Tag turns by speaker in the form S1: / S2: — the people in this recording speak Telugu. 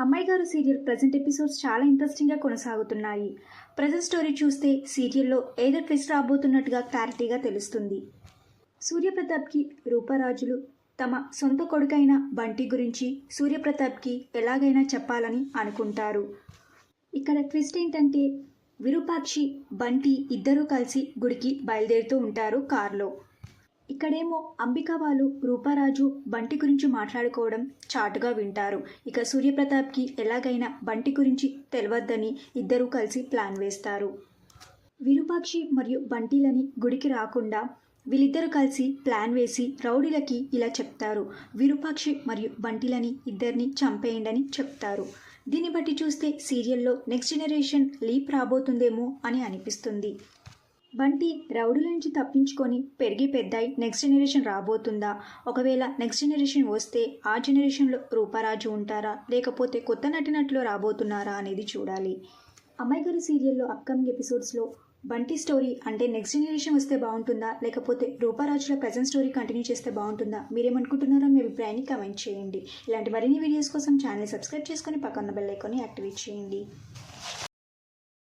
S1: అమ్మాయి గారు సీరియల్ ప్రజెంట్ ఎపిసోడ్స్ చాలా ఇంట్రెస్టింగ్గా కొనసాగుతున్నాయి. ప్రజెంట్ స్టోరీ చూస్తే సీరియల్లో ఏదో ట్విస్ట్ రాబోతున్నట్టుగా క్లారిటీగా తెలుస్తుంది. సూర్యప్రతాప్కి రూపరాజులు తమ సొంత కొడుకైన బంటి గురించి సూర్యప్రతాప్కి ఎలాగైనా చెప్పాలని అనుకుంటారు. ఇక్కడ ట్విస్ట్ ఏంటంటే విరూపాక్షి బంటి ఇద్దరూ కలిసి గుడికి బయలుదేరుతూ ఉంటారు కారులో. ఇక్కడేమో అంబిక వాళ్ళు రూపారాజు బంటి గురించి మాట్లాడుకోవడం చాటుగా వింటారు. ఇక సూర్యప్రతాప్కి ఎలాగైనా బంటి గురించి తెలియద్దని ఇద్దరూ కలిసి ప్లాన్ వేస్తారు. విరూపాక్షి మరియు బంటిలని గుడికి రాకుండా వీళ్ళిద్దరూ కలిసి ప్లాన్ వేసి రౌడీలకి ఇలా చెప్తారు. విరూపాక్షి మరియు బంటిలని ఇద్దరిని చంపేయండని చెప్తారు. దీన్ని బట్టి చూస్తే సీరియల్లో నెక్స్ట్ జనరేషన్ లీప్ రాబోతుందేమో అని అనిపిస్తుంది. బంటి రౌడుల నుంచి తప్పించుకొని పెరిగి పెద్దాయి నెక్స్ట్ జనరేషన్ రాబోతుందా? ఒకవేళ నెక్స్ట్ జనరేషన్ వస్తే ఆ జనరేషన్లో రూపారాజు ఉంటారా? లేకపోతే కొత్త నటినట్లు రాబోతున్నారా అనేది చూడాలి. అమ్మాయి గారి సీరియల్లో అప్కమింగ్ ఎపిసోడ్స్లో బంటి స్టోరీ అంటే నెక్స్ట్ జనరేషన్ వస్తే బాగుంటుందా? లేకపోతే రూపారాజుల ప్రజెంట్ స్టోరీ కంటిన్యూ చేస్తే బాగుంటుందా? మీరేమనుకుంటున్నారో మీ అభిప్రాయాన్ని కమెంట్ చేయండి. ఇలాంటి మరిన్ని వీడియోస్ కోసం ఛానల్ సబ్స్క్రైబ్ చేసుకొని పక్కన బెల్ ఐకాన్ని యాక్టివేట్ చేయండి.